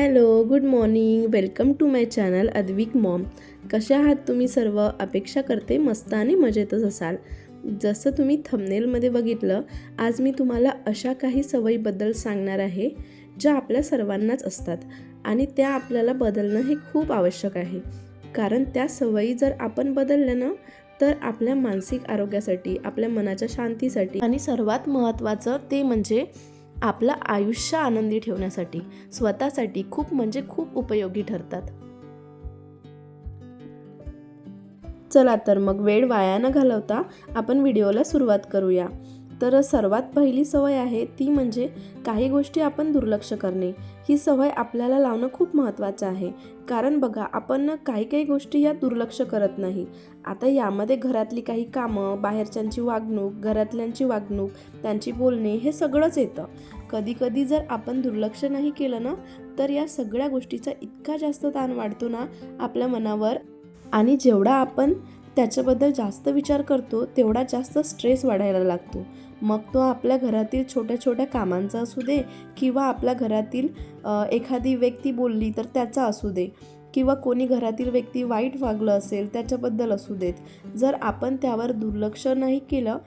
Hello good morning. Welcome to my channel Advik mom. कशा आहात तुम्ही सर्व? अपेक्षा करते मस्त आणि मजेतच असाल. जसं तुम्ही थंबनेलमध्ये बघितलं आज मी तुम्हाला अशा काही सवयीबद्दल सांगणार आहे ज्या आपल्या सर्वांनाच असतात आणि त्या आपल्याला बदलणं हे खूप आवश्यक आहे. कारण त्या सवयी जर आपण बदलल्या ना तर आपल्या मानसिक आरोग्यासाठी आपल्या मनाच्या शांतीसाठी आणि सर्वात महत्त्वाचं ते म्हणजे आपलं आयुष्य आनंदी ठेवण्यासाठी स्वतःसाठी खूप म्हणजे खूप उपयोगी ठरतात. चला तर मग वेळ वाया न घालवता आपण व्हिडिओला सुरुवात करूया. तर सर्वात पहिली सवय आहे ती म्हणजे काही गोष्टी आपण दुर्लक्ष करणे. ही सवय आपल्याला लावणं खूप महत्त्वाचं आहे. कारण बघा आपण काही काही गोष्टी या दुर्लक्ष करत नाही. आता यामध्ये घरातली काही कामं बाहेरच्यांची वागणूक घरातल्यांची वागणूक त्यांची बोलणे हे सगळंच येतं. कधीकधी जर आपण दुर्लक्ष नाही केलं ना तर या सगळ्या गोष्टीचा इतका जास्त ताण वाढतो ना आपल्या मनावर. आणि जेवढा आपण त्याच्याबद्दल जास्त विचार करतो तेवढा जास्त स्ट्रेस वाढायला लागतो. मग तो आपल्या घरातील छोट्या छोट्या कामांचा असू दे किंवा आपल्या घरातील एखादी व्यक्ती बोलली तर त्याचा असू दे किंवा कोणी घरातील व्यक्ती वाईट वागलं असेल त्याच्याबद्दल असू देत. जर आपण त्यावर दुर्लक्ष नाही केलं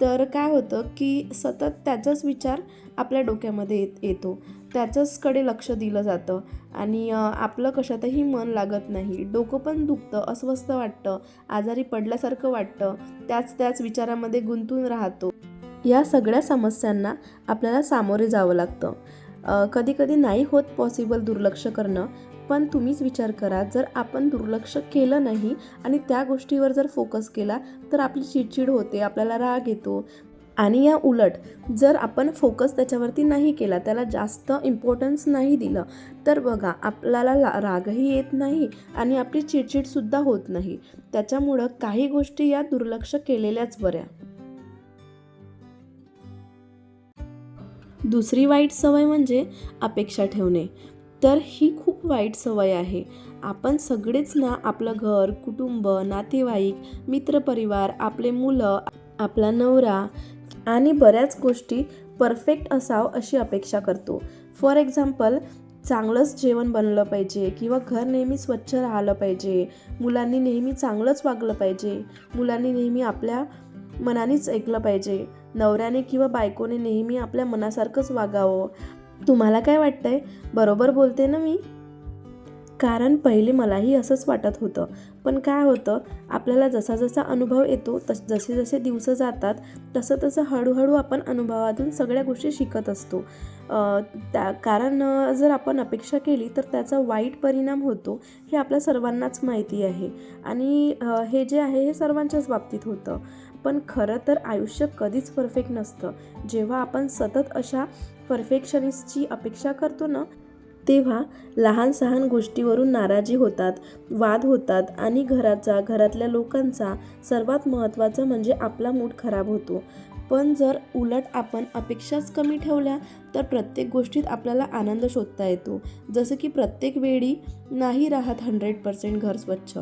तर काय होतं की सतत त्याचाच विचार आपल्या डोक्यामध्ये येत येतो. त्याच्याचकडे लक्ष दिलं जातं. आणि आपलं कशातही मन लागत नाही. डोकं पण दुखतं अस्वस्थ वाटतं आजारी पडल्यासारखं वाटतं. त्याच त्याच विचारामध्ये गुंतून राहतो. या सगळ्या समस्यांना आपल्याला सामोरे जावं लागतं. कधीकधी नाही होत पॉसिबल दुर्लक्ष करणं पण तुम्हीच विचार करा जर आपण दुर्लक्ष केलं नाही आणि त्या गोष्टीवर जर फोकस केला तर आपली चिडचिड होते आपल्याला राग येतो. आणि या उलट जर आपण फोकस त्याच्यावरती नाही केला त्याला जास्त इम्पॉर्टन्स नाही दिलं तर बघा आपल्याला ला रागही येत नाही आणि आपली चिडचिडसुद्धा होत नाही. त्याच्यामुळं काही गोष्टी या दुर्लक्ष केलेल्याच बऱ्या. दुसरी वाईट सवय म्हणजे अपेक्षा ठेवणे. तर ही खूप वाईट सवय आहे. आपण सगळेच ना आपलं घर कुटुंब नातेवाईक मित्रपरिवार आपले मुलं आपला नवरा आणि बऱ्याच गोष्टी परफेक्ट असावं अशी अपेक्षा करतो. फॉर एक्झाम्पल चांगलंच जेवण बनलं पाहिजे किंवा घर नेहमी स्वच्छ राहिलं पाहिजे. मुलांनी नेहमी चांगलंच वागलं पाहिजे. मुलांनी नेहमी आपल्या मनानेच ऐकलं पाहिजे. नवऱ्याने किंवा बायकोने नेहमी आपल्या मनासारखंच वागावं. तुम्हाला काय वाटतंय? बरोबर बोलते ना मी? कारण पहिले मलाही असंच वाटत होतं. पण काय होतं आपल्याला जसा जसा अनुभव येतो तस जसे जसे दिवस जातात तसं तसं हळूहळू आपण अनुभवातून सगळ्या गोष्टी शिकत असतो. त्या कारण जर आपण अपेक्षा केली तर त्याचा वाईट परिणाम होतो हे आपल्या सर्वांनाच माहिती आहे. आणि हे जे आहे हे सर्वांच्याच बाबतीत होतं. पण खरं तर आयुष्य कधीच परफेक्ट नसतं. जेव्हा आपण सतत अशा परफेक्शनिस्टची अपेक्षा करतो ना तेव्हा लहान सहान गोष्टीवरून नाराजी होतात वाद होतात आणि घराचा घरातल्या लोकांचा सर्वात महत्त्वाचं म्हणजे आपला मूड खराब होतो. पण जर उलट आपण अपेक्षाच कमी ठेवल्या तर प्रत्येक गोष्टीत आपल्याला आनंद शोधता येतो. जसं की प्रत्येक वेळी नाही राहत हंड्रेड पर्सेंट घर स्वच्छ.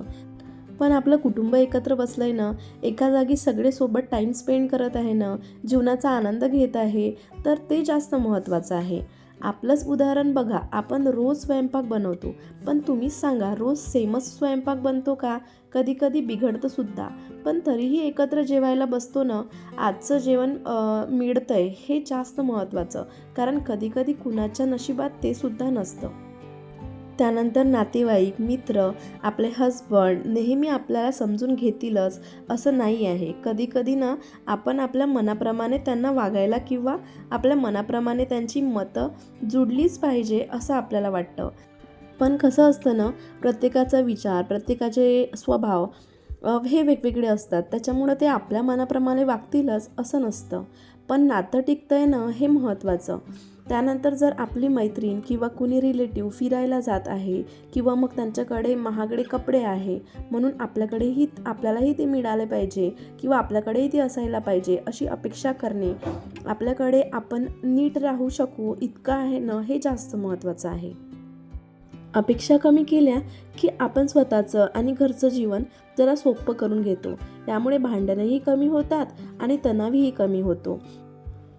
पण आपलं कुटुंब एकत्र बसलं आहे ना एका जागी सगळे सोबत टाईम स्पेंड करत आहे ना जीवनाचा आनंद घेत आहे तर ते जास्त महत्त्वाचं आहे. आपलंच उदाहरण बघा. आपण रोज स्वयंपाक बनवतो. पण तुम्हीच सांगा रोज सेमच स्वयंपाक बनतो का? कधी कधी बिघडतं सुद्धा. पण तरीही एकत्र जेवायला बसतो ना आजचं जेवण मिळतं मिळतंय हे जास्त महत्त्वाचं. कारण कधी कधी कुणाच्या नशिबात ते सुद्धा नसतं. त्यानंतर नातेवाईक मित्र आपले हजबंड नेहमी आपल्याला समजून घेतीलच असं नाही आहे. कधीकधी ना आपण आपल्या मनाप्रमाणे त्यांना वागायला किंवा आपल्या मनाप्रमाणे त्यांची मतं जुडलीच पाहिजे असं आपल्याला वाटतं. पण कसं असतं ना प्रत्येकाचा विचार प्रत्येकाचे स्वभाव हे वेगवेगळे असतात. त्याच्यामुळं ते आपल्या मनाप्रमाणे वागतीलच असं नसतं. पण नातं टिकतं आहे ना हे महत्त्वाचं. त्यानंतर जर आपली मैत्रीण किंवा कुणी रिलेटिव्ह फिरायला जात आहे किंवा मग त्यांच्याकडे महागडे कपडे आहे म्हणून आपल्याकडेही आपल्यालाही ते मिळाले पाहिजे किंवा आपल्याकडेही ते असायला पाहिजे अशी अपेक्षा करणे आपल्याकडे आपण नीट राहू शकू इतकं आहे ना हे जास्त महत्त्वाचं आहे. अपेक्षा कमी केल्या की आपण स्वतःचं आणि घरचं जीवन जरा सोपं करून घेतो. त्यामुळे भांडणंही कमी होतात आणि तणावही कमी होतो.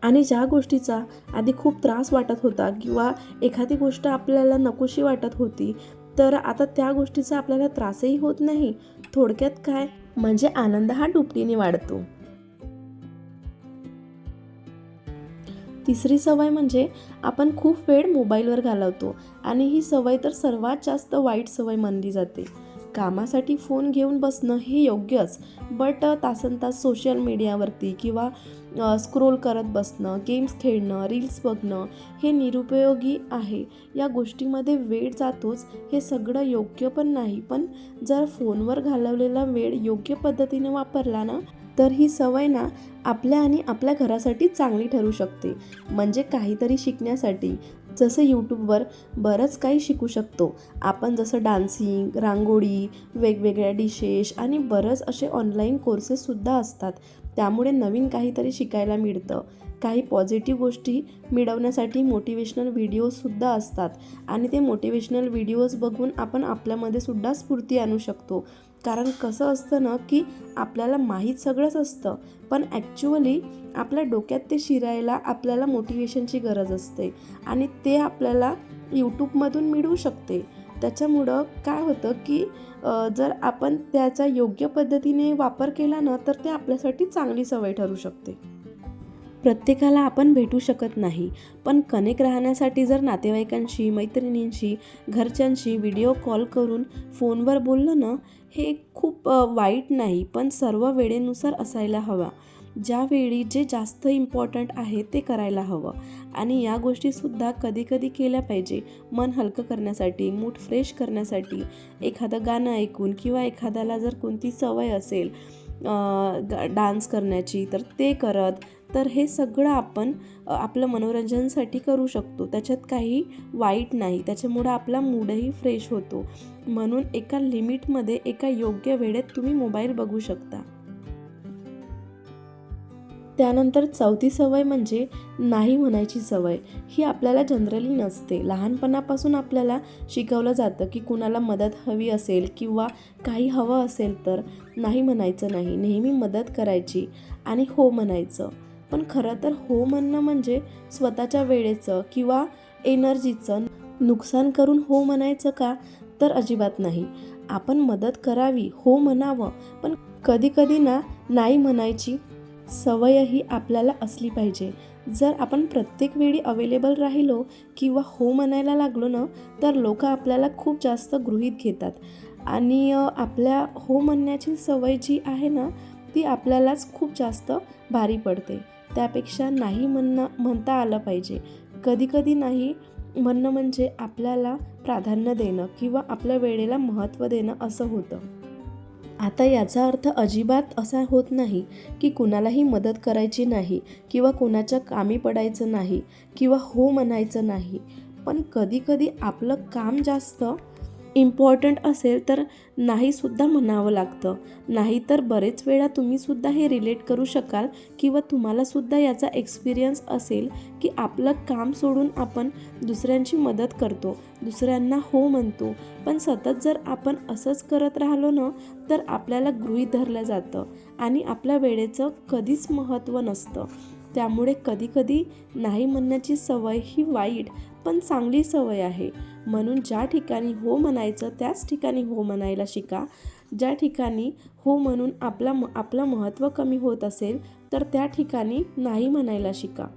आणि ज्या गोष्टीचा आधी खूप त्रास वाटत होता किंवा एखादी गोष्ट आपल्याला नकोशी वाटत होती तर आता त्या गोष्टीचा आपल्याला त्रासही होत नाही. थोडक्यात काय? म्हणजे आनंद हा दुपटीने वाढतो. तिसरी सवय म्हणजे आपण खूप वेळ मोबाईलवर घालवतो आणि ही सवय तर सर्वात जास्त वाईट सवय मानली जाते. कामासाठी फोन घेऊन बसणं हे योग्यच बट तासन तास सोशल मीडियावरती किंवा स्क्रोल करत बसणं गेम्स खेळणं रील्स बघणं हे निरुपयोगी आहे. या गोष्टीमध्ये वेळ जातोच हे सगळं योग्य पण नाही पण जर फोनवर घालवलेला वेळ योग्य पद्धतीने वापरला ना तर ही सवय ना आपल्या आणि आपल्या घरासाठी चांगली ठरू शकते. म्हणजे काहीतरी शिकण्यासाठी. जसं यूट्यूबवर बरंच काही शिकू शकतो. आपण जसं डान्सिंग रांगोळी वेगवेगळ्या डिशेस आणि बरंच असे ऑनलाईन कोर्सेससुद्धा असतात. त्यामुळे नवीन काहीतरी शिकायला मिळतं. काही पॉझिटिव्ह गोष्टी मिळवण्यासाठी मोटिवेशनल व्हिडिओजसुद्धा असतात. आणि ते मोटिवेशनल व्हिडिओज बघून आपण आपल्यामध्ये सुद्धा स्फूर्ती आणू शकतो. कारण कसं असतं ना की आपल्याला माहीत सगळंच असतं पण ॲक्च्युअली आपल्या डोक्यात ते शिरायला आपल्याला मोटिवेशनची गरज असते आणि ते आपल्याला यूट्यूबमधून मिळू शकते. त्याच्यामुळं काय होतं की जर आपण त्याचा योग्य पद्धतीने वापर केला ना तर ते आपल्यासाठी चांगली सवय ठरू शकते. प्रत्येकाला आपण भेटू शकत नाही. पण कनेक्ट राहण्यासाठी जर नातेवाईकांशी मैत्रिणींशी घरच्यांशी व्हिडिओ कॉल करून फोनवर बोललं ना हे खूप वाईट नाही पण सर्व वेळेनुसार असायला हवा. ज्यावेळी जे जास्त इम्पॉर्टंट आहे ते करायला हवं. आणि या गोष्टीसुद्धा कधीकधी केल्या पाहिजे. मन हलकं करण्यासाठी मूड फ्रेश करण्यासाठी एखादं गाणं ऐकून किंवा एखाद्याला जर कोणती सवय असेल डान्स करण्याची तर ते करत तर हे सगळं आपण आपलं मनोरंजनासाठी करू शकतो. त्याच्यात काही वाईट नाही. त्याच्यामुळं आपला मूडही फ्रेश होतो. म्हणून एका लिमिटमध्ये एका योग्य वेळेत तुम्ही मोबाईल बघू शकता. त्यानंतर चौथी सवय म्हणजे नाही म्हणायची सवय. ही आपल्याला जनरली नसते. लहानपणापासून आपल्याला शिकवलं जातं की कुणाला मदत हवी असेल किंवा काही हवं असेल तर नाही म्हणायचं नाही. नेहमी मदत करायची आणि हो म्हणायचं. पण खरं तर हो म्हणणं म्हणजे स्वतःच्या वेळेचं किंवा एनर्जीचं नुकसान करून हो म्हणायचं का? तर अजिबात नाही. आपण मदत करावी हो म्हणावं पण कधी कधी ना नाही म्हणायची सवयही आपल्याला असली पाहिजे. जर आपण प्रत्येक वेळी अवेलेबल राहिलो किंवा हो म्हणायला लागलो ना तर लोक आपल्याला खूप जास्त गृहीत घेतात. आणि आपल्या हो म्हणण्याची सवय जी आहे ना ती आपल्यालाच खूप जास्त भारी पडते. त्यापेक्षा नाही म्हणणं म्हणता आलं पाहिजे. कधीकधी नाही म्हणणं म्हणजे आपल्याला प्राधान्य देणं किंवा आपल्या वेळेला महत्त्व देणं असं होतं. आता याचा अर्थ अजिबात असा होत नाही की कुणालाही मदत करायची नाही किंवा कुणाच्या कामी पडायचं नाही किंवा हो म्हणायचं नाही. पण कधीकधी आपलं काम जास्त इम्पॉर्टंट असेल तर नाहीसुद्धा म्हणावं लागतं. नाहीतर बरेच वेळा तुम्हीसुद्धा हे रिलेट करू शकाल किंवा तुम्हालासुद्धा याचा एक्सपिरियन्स असेल की आपलं काम सोडून आपण दुसऱ्यांची मदत करतो दुसऱ्यांना हो म्हणतो. पण सतत जर आपण असंच करत राहिलो ना तर आपल्याला गृहीत धरलं जातं आणि आपल्या वेळेचं कधीच महत्त्व नसतं. त्यामुळे कधीकधी नाही म्हणण्याची सवय ही वाईट पण चांगली सवय आहे. म्हणून ज्या ठिकाणी हो म्हणायचं त्याच ठिकाणी हो म्हणायला शिका. ज्या ठिकाणी हो म्हणून आपला म आपलं महत्त्व कमी होत असेल तर त्या ठिकाणी नाही म्हणायला शिका.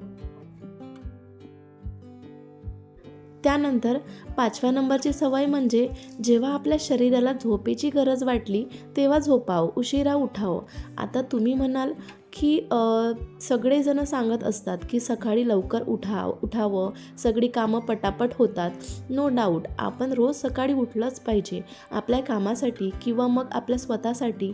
त्यानंतर पाचव्या नंबरची सवय म्हणजे जेव्हा आपल्या शरीराला झोपेची गरज वाटली तेव्हा झोपावं उशिरा उठावं. आता तुम्ही म्हणाल की सगळेजणं सांगत असतात की सकाळी लवकर उठा उठावं. सगळी कामं पटापट होतात. नो डाऊट आपण रोज सकाळी उठलंच पाहिजे आपल्या कामासाठी किंवा मग आपल्या स्वतःसाठी.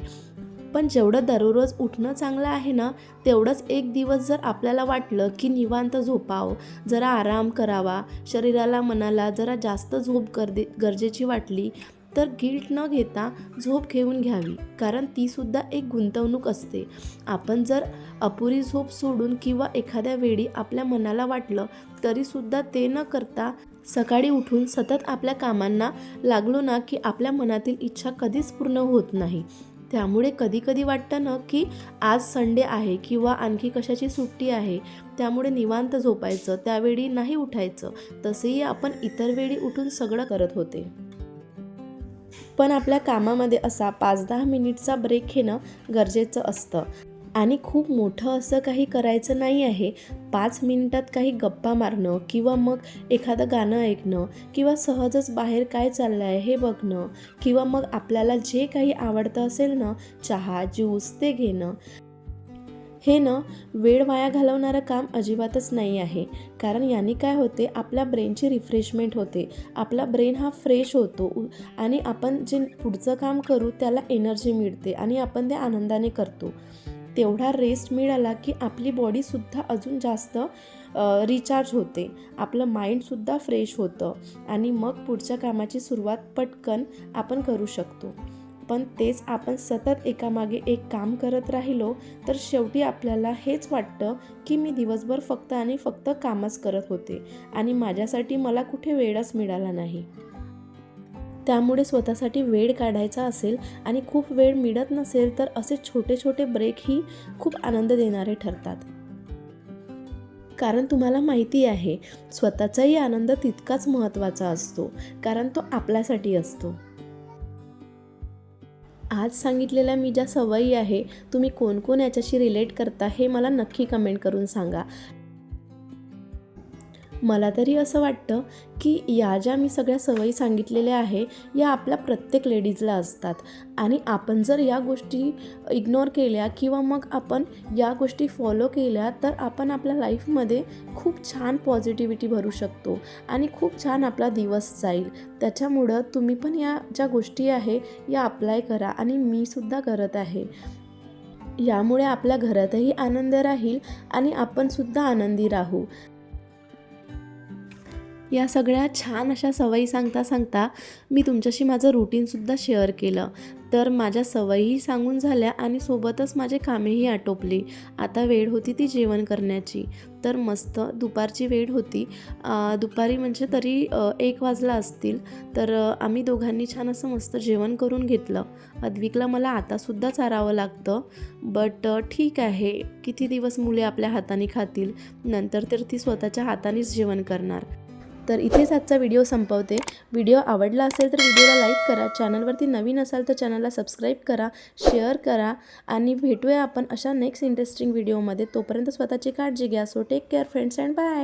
पण जेवढं दररोज उठणं चांगलं आहे ना तेवढंच एक दिवस जर आपल्याला वाटलं की निवांत झोपावं जरा आराम करावा शरीराला मनाला जरा जास्त झोप गर्दे गरजेची वाटली तर गिल्ट न घेता झोप घेऊन घ्यावी कारण तीसुद्धा एक गुंतवणूक असते. आपण जर अपुरी झोप सोडून किंवा एखाद्या वेळी आपल्या मनाला वाटलं तरीसुद्धा ते न करता सकाळी उठून सतत आपल्या कामांना लागलो ना की आपल्या मनातील इच्छा कधीच पूर्ण होत नाही. त्यामुळे कधी कधी वाटतं ना की आज संडे आहे किंवा आणखी कशाची सुट्टी आहे त्यामुळे निवांत झोपायचं त्यावेळी नाही उठायचं तसेही आपण इतर वेळी उठून सगळं करत होते. पण आपल्या कामामध्ये असा पाच दहा मिनिटचा ब्रेक घेणं गरजेचं असतं. आणि खूप मोठं असं काही करायचं नाही आहे. पाच मिनिटात काही गप्पा मारणं किंवा मग एखादं गाणं ऐकणं किंवा सहजच बाहेर काय चाललं आहे हे बघणं किंवा मग आपल्याला जे काही आवडतं असेल ना चहा ज्यूस ते घेणं. हे ना वेळ वाया घालवणारं काम अजिबातच नाही आहे. कारण याने काय होते आपल्या ब्रेनची रिफ्रेशमेंट होते. आपला ब्रेन हा फ्रेश होतो आणि आपण जे पुढचं काम करू त्याला एनर्जी मिळते आणि आपण ते आनंदाने करतो. तेवढा रेस्ट मिळाला की आपली बॉडीसुद्धा अजून जास्त रिचार्ज होते. आपलं माइंडसुद्धा फ्रेश होतं. आणि मग पुढच्या कामाची सुरुवात पटकन आपण करू शकतो. पण तेच आपण सतत एकामागे एक काम करत राहिलो तर शेवटी आपल्याला हेच वाटतं की मी दिवसभर फक्त आणि फक्त कामच करत होते आणि माझ्यासाठी मला कुठे वेळच मिळाला नाही. त्यामुळे स्वतःसाठी वेळ काढायचा असेल आणि खूप वेळ मिळत नसेल तर असे छोटे छोटे ब्रेकही खूप आनंद देणारे ठरतात. कारण तुम्हाला माहिती आहे स्वतःचाही आनंद तितकाच महत्त्वाचा असतो कारण तो आपल्यासाठी असतो. आज सांगितलेल्या मी ज्या सवयी आहे तुम्ही कोण कोण याच्याशी रिलेट करता हे मला नक्की कमेंट करून सांगा. मला तरी असं वाटतं की या ज्या मी सगळ्या सवयी सांगितलेल्या आहे या आपल्या प्रत्येक लेडीजला असतात. आणि आपण जर या गोष्टी इग्नोर केल्या किंवा मग आपण या गोष्टी फॉलो केल्या तर आपण आपल्या लाईफमध्ये खूप छान पॉझिटिव्हिटी भरू शकतो आणि खूप छान आपला दिवस जाईल. त्याच्यामुळं तुम्ही पण या ज्या गोष्टी आहे या अप्लाय करा आणि मी सुद्धा करत आहे. यामुळे आपल्या घरातही आनंद राहील आणि आपणसुद्धा आनंदी राहू. या सगळ्या छान अशा सवयी सांगता सांगता मी तुमच्याशी माझं रुटीनसुद्धा शेअर केलं. तर माझ्या सवयीही सांगून झाल्या आणि सोबतच माझे कामेही आटोपली. आता वेळ होती ती जेवण करण्याची. तर मस्त दुपारची वेळ होती. दुपारी म्हणजे तरी एक वाजला असतील. तर आम्ही दोघांनी छान असं मस्त जेवण करून घेतलं. अद्विकला मला आतासुद्धा चारावं लागतं. बट ठीक आहे. किती दिवस मुले आपल्या हाताने खातील. नंतर तर ती स्वतःच्या हातानेच जेवण करणार. तर इथेच आजचा व्हिडिओ संपवते. व्हिडिओ आवडला असेल तर व्हिडिओला लाईक करा. चॅनलवरती नवीन असाल तर चॅनलला सबस्क्राईब करा शेअर करा आणि भेटूया आपण अशा नेक्स्ट इंटरेस्टिंग व्हिडिओमध्ये. तोपर्यंत स्वतःची काळजी घ्या. So take care friends and bye